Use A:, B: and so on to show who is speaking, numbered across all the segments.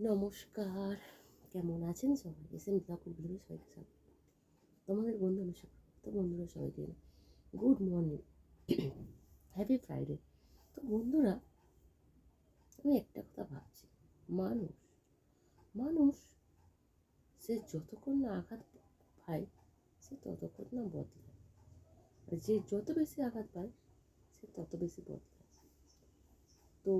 A: নমস্কার। কেমন আছেন সবাই? এস এম ব্লগ বন্ধুরা সবাইকে স্বাগত। তোমাদের বন্ধু তো বন্ধুরা সবাইকে গুড মর্নিং। হ্যাপি ফ্রাইডে তো বন্ধুরা, আমি একটা কথা ভাবছি। মানুষ মানুষ সে যতক্ষণ না আঘাত পায়, সে ততক্ষণ না বদলায় আর যে যত বেশি আঘাত পায়, সে তত বেশি বদলায় তো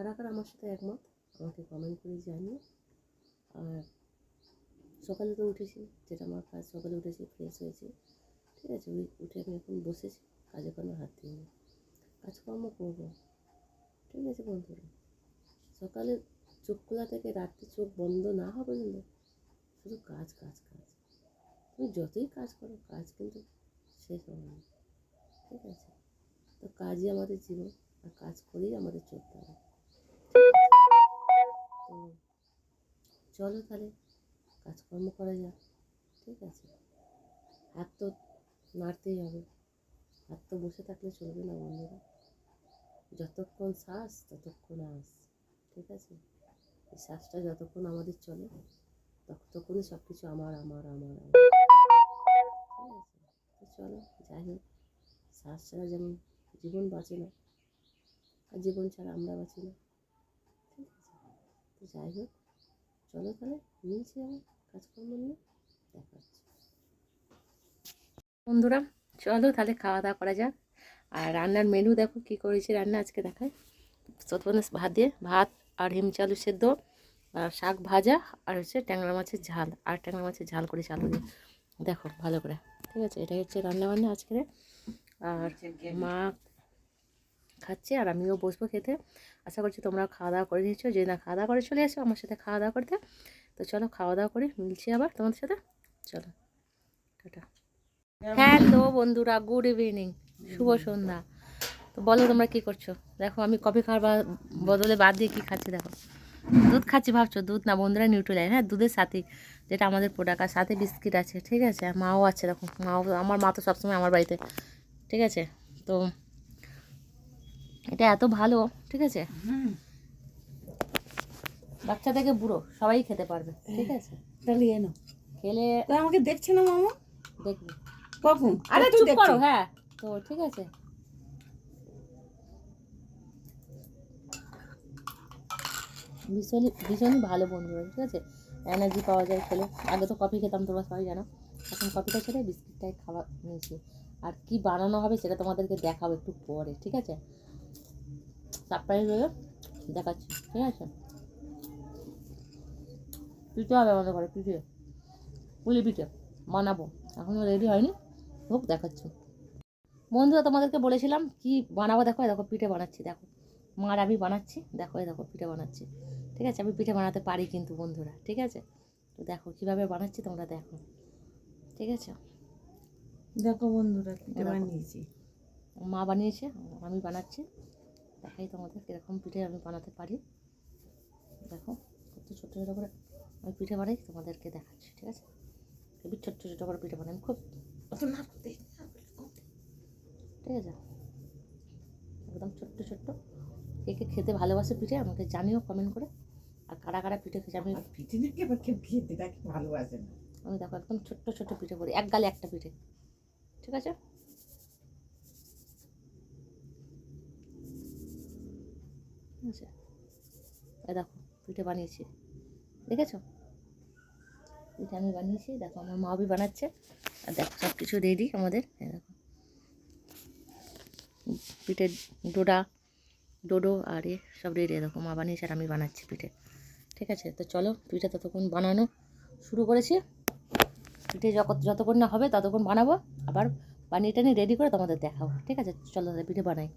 A: কারা কারা আমার সাথে একমত, আমাকে কমেন্ট করে জানিও। আর সকালে তো উঠেছি, যেটা আমার কাজ, সকালে উঠেছি ফ্রেশ হয়েছি। ঠিক আছে উঠে আমি এখন বসেছি, কাজে কর্মে হাত দিয়ে কাজকর্ম করব। ঠিক আছে বন্ধুরা, সকালে চোখ খোলা থেকে রাত্রে চোখ বন্ধ না হওয়া পর্যন্ত শুধু কাজ কাজ কাজ। তুমি যতই কাজ করো, কাজ কিন্তু শেষ হবে না। ঠিক আছে, তো কাজই আমাদের জীবন, আর কাজ করেই আমাদের চলতে হবে। চলো তাহলে, কাজকর্ম করা যাক, ঠিক আছে? হাত তো নাড়তেই হবে। হাত তো বসে থাকলে চলবে না বন্ধুরা। যতক্ষণ শ্বাস, ততক্ষণ আস ঠিক আছে? এই শ্বাসটা যতক্ষণ আমাদের চলে, ততক্ষণই সব কিছু আমার আমার আমার। ঠিক আছে? তো চলো, যাই হোক। শ্বাস ছাড়া যেমন জীবন বাঁচে না, আর জীবন ছাড়া আমরা বাঁচি না, ঠিক আছে? তো যাই হোক। চলো তাহলে নিয়েছি আমার কাজকর্ম নিয়ে দেখা হচ্ছে বন্ধুরা চলো তাহলে খাওয়া দাওয়া করা যাক। আর রান্নার মেনু দেখো কি করেছি রান্না আজকে দেখায়। প্রথমে ভাত দিয়ে ভাত আর হিমচালু সেদ্ধ আর শাক ভাজা আর হচ্ছে ট্যাংরা মাছের ঝাল আর ট্যাংরা মাছের ঝাল করে আলু দিয়ে। দেখো ভালো করে। ঠিক আছে এটাই হচ্ছে রান্না বান্না আজকে আর মা খাচ্ছে আর আমিও বসবো খেতে। আশা করছি তোমরা খাওয়া দাওয়া করে নিচ্ছ যে না খাওয়া দাওয়া করে চলে এসো আমার সাথে খাওয়া দাওয়া করতে। তো চলো খাওয়া দাওয়া করি, মিলছি আবার তোমাদের সাথে। চলো, টাটা। হ্যালো বন্ধুরা গুড ইভিনিং শুভ সন্ধ্যা। তো বলো তোমরা কি করছ? দেখো আমি কফি খাওয়ার বদলে বাদ দিয়ে কী খাচ্ছি দেখো। দুধ খাচ্ছি ভাবছ? দুধ না বন্ধুরা নিউট্রিলাইন হ্যাঁ দুধের সাথে, যেটা আমাদের প্রোডাক্ট আর সাথে বিস্কিট আছে, ঠিক আছে? মাও আছে দেখো, মাও, আমার মা তো সবসময় আমার বাড়িতে, ঠিক আছে? তো এটা এত ভালো ঠিক আছে? বাচ্চা থেকে বুড়ো সবাই খেতে পারবে ঠিক আছে?
B: তাহলে এনো
A: খেলে
B: আমাকে দেখছে না মামা?
A: দেখবে।
B: কখন?
A: আরে চুপ করো হ্যাঁ। তো ঠিক আছে? ভীষণই ভীষণই ভালো বন্ধুরা ঠিক আছে? এনার্জি পাওয়া যায় খেলে। আগে তো কফি খেতাম তোমরা সবাই জানো। এখন কফিটা ছেড়ে বিস্কিটটাই খাওয়া নিয়েছি আর কি বানানো হবে সেটা তোমাদেরকে দেখাবো একটু পরে ঠিক আছে? সারপ্রাইজ হয়ে দেখাচ্ছি ঠিক আছে? পিঠে হবে আমাদের ঘরে পিঠে পুলি পিঠে বানাবো। এখনও রেডি হয়নি। হোক দেখাচ্ছি। বন্ধুরা তোমাদেরকে বলেছিলাম কি বানাবো? দেখো দেখো পিঠে বানাচ্ছি দেখো। মার আমি বানাচ্ছি দেখো দেখো পিঠে বানাচ্ছি। ঠিক আছে? আমি পিঠে বানাতে পারি কিন্তু বন্ধুরা ঠিক আছে? তো দেখো কীভাবে বানাচ্ছি তোমরা দেখো। ঠিক আছে?
B: দেখো বন্ধুরা পিঠে বানিয়েছি।
A: মা বানিয়েছে আমি বানাচ্ছি। দেখাই তোমাদের কীরকম পিঠে আমি বানাতে পারি। দেখো কত ছোটো ছোটো করে আমি পিঠে বানাই তোমাদেরকে দেখাচ্ছি ঠিক আছে? খুবই ছোট্ট ছোটো করে পিঠে বানাই আমি খুব
B: অত না করতে
A: ঠিক আছে? একদম ছোট্ট ছোট্ট। কে কে খেতে ভালোবাসে পিঠে আমাকে জানিও কমেন্ট করে। আর কারা কারা পিঠে খেয়েছে আমি
B: পিঠে নাকি খেতে ভালোবাসে না।
A: আমি দেখো একদম ছোট্ট ছোট্ট পিঠে করি এক গালে একটা পিঠে। ঠিক আছে? ঠিক আছে এই দেখো পিঠে বানিয়েছি। দেখেছ? পিঠে আমি বানিয়েছি, দেখো আমার মা বি বানাচ্ছে। আর দেখো সব কিছু রেডি আমাদের দেখো। পিঠের ডোডা, ডোডো আর এ সব রেডি দেখো, মা বানিয়েছে আর আমি বানাচ্ছি পিঠে। ঠিক আছে? তো চলো, পিঠে ততক্ষণ বানানো শুরু করেছি। পিঠে যত যতক্ষণ না হবে ততক্ষণ বানাবো। আবার বানিয়ে টানিয়ে রেডি করে তোমাদের দেখাবো। ঠিক আছে? চলো পিঠে বানাই।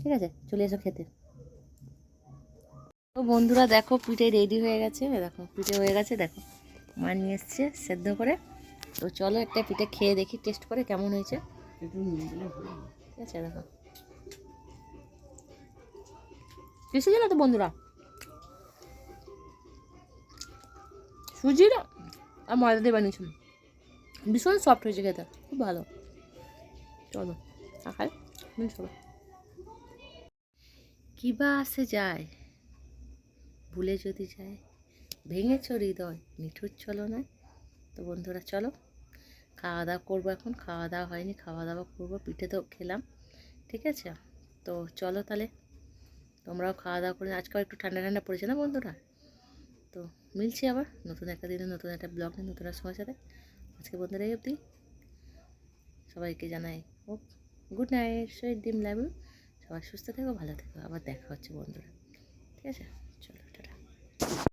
A: ঠিক আছে? চলে এসো খেতে। তো বন্ধুরা দেখো পিঠে রেডি হয়ে গেছে। দেখো পিঠে হয়ে গেছে দেখো। মা নিয়ে এসছে সেদ্ধ করে। তো চলো একটা পিঠে খেয়ে দেখি টেস্ট করে কেমন হয়েছে। ঠিক আছে দেখো। কিসে জানো তো বন্ধুরা? সুজির আর ময়দা দিয়ে বানিয়েছিলাম। ভীষণ সফট হয়েছে খেতে খুব ভালো। চলো খাই চলো। কী বা আসে যায়। ভুলে যদি যায়, ভেঙেছ হৃদয়, নিঠুর নয় তো বন্ধুরা, চলো। খাওয়া দাওয়া করব এখন। খাওয়া দাওয়া হয়নি খাওয়া দাওয়া করব, পিঠে তো খেলাম, ঠিক আছে? তো চলো তাহলে। তোমরাও খাওয়া দাওয়া করে আজকাল একটু ঠান্ডা ঠান্ডা পড়েছে না বন্ধুরা? তো মিলছি আবার নতুন একটা দিনে, নতুন একটা ব্লগ নতুন একটা সময় সাথে। আজকে বন্ধুরা এই অবধি। সবাইকে জানাই, ও গুড নাইট সুইট ডিম লাভ সবাই সুস্থ থেকো, ভালো থেকো। আবার দেখা হচ্ছে বন্ধুরা, ঠিক আছে?